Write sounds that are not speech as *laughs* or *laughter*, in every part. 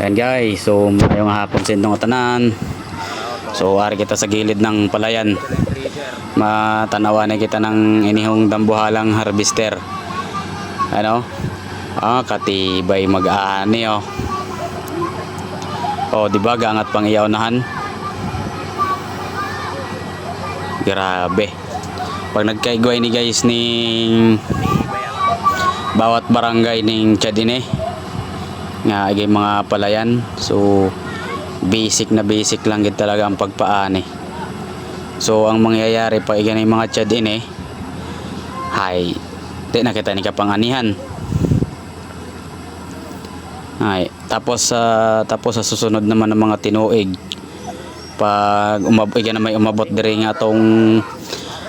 Ayan guys, so mayong hapon sa indong tanan. So ari kita sa gilid ng palayan. Matanawa na kita ng inihong dambuhalang harvester. Ano? Ah, katibay mag-aani oh. Oh, di ba gangat pang iyaw nahan? Grabe. Pag nagkaigway ni guys ning bawat barangay ning Chadine nga igay mga palayan. So basic na basic lang gid talaga ang pagpaani. So ang mangyayari pag igay mga Chadine hay di na kita ni kapanganihan. Ay tapos sa tapos sa susunod naman ng mga tinuig pag umab igay na may umabot diri nga tong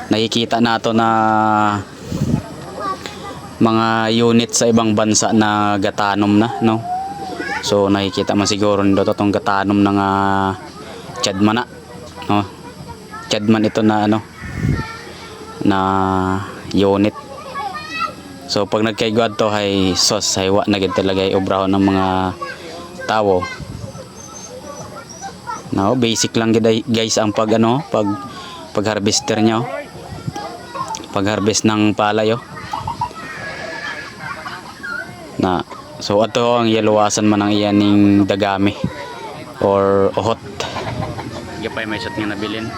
nakikita nato na mga unit sa ibang bansa na gatanom na no so nakikita man siguro nito itong gatanom ng uh, chadman na no? Chadman ito na ano na unit. So pag nagkaigwad to hay sos hay wa na gid talaga obrahon ng mga tao no basic lang gid guys ang pag ano pag pag harvester nyo. Pag harvest ng palay oh. Na so ato ang yaluwasan man ang iyaning dagami or ohot pa may shot nga nabilin.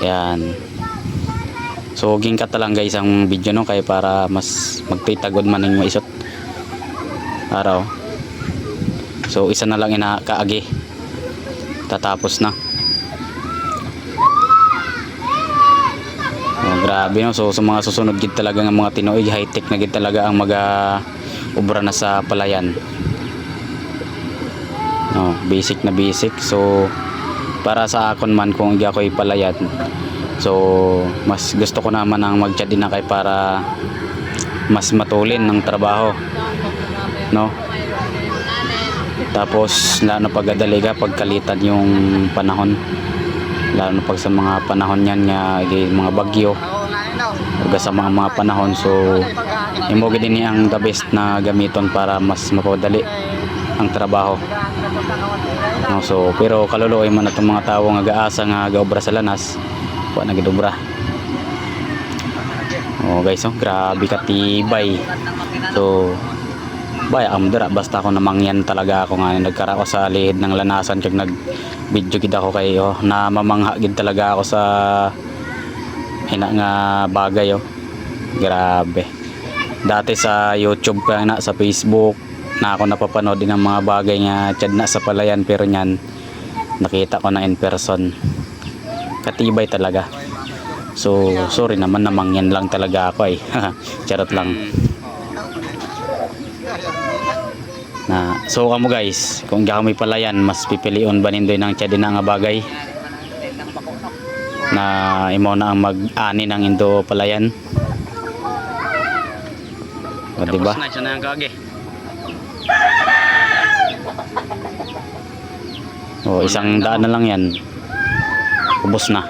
Yan. So ging ka lang guys ang video no? Kay para mas magtitagod man ng maisot. Araw. So isa na lang ina kaagi tatapos na. Oh, grabe no. So sa mga susunod gid talaga ng mga tinuig high tech na gid talaga ang maga obra na sa palayan. No, basic na basic. So para sa akon man kung hindi ako palayan. So mas gusto ko naman ang mag din na kay para mas matulin ng trabaho. No? Tapos lalo na pagdaliga pagkalitan yung panahon lalo na pag sa mga panahon yan nga eh, mga bagyo ug sa mga mga panahon so imo gid ni ang the best na gamiton para mas mapadali ang trabaho no, so pero kaluluoy man atong mga tawo nga gaasa nga gaobra sa lanas wa na oh guys oh grabe katibay so Bay, am dira basta ako namangyan talaga ako nga nagkara sa lihid ng lanasan kag nag video gid ako kay oh, na mamangha gid talaga ako sa ina nga bagay oh. Grabe. Dati sa YouTube pa na sa Facebook na ako napapanood din ng mga bagay nga tiyan na sa palayan pero nyan nakita ko na in person. Katibay talaga. So, sorry naman namangyan lang talaga ako eh. *laughs* Charot lang. na so kamo guys kung ka may palayan mas pipilion ba nindoy ng tiyan na nga bagay na imo na ang mag-ani ng indo palayan o diba na siya na ang kage. o isang daan na lang yan. Ubos na.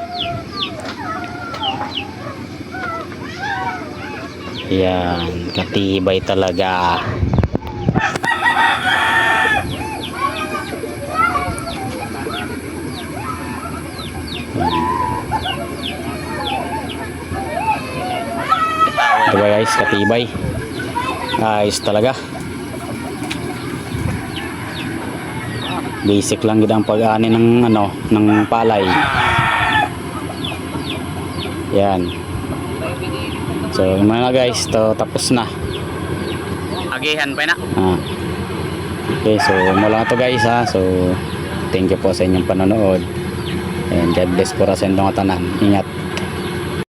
Yan katibay talaga. Diba guys, katibay. Ayos talaga. Basic lang gid ang pag-ani ng ano, ng palay. Yan. So, yung mga guys, to tapos na. Agihan pa na. Ah. Okay, so mula na to guys ha. So, thank you po sa inyong panonood. And God bless po sa inyong tanan. Ingat.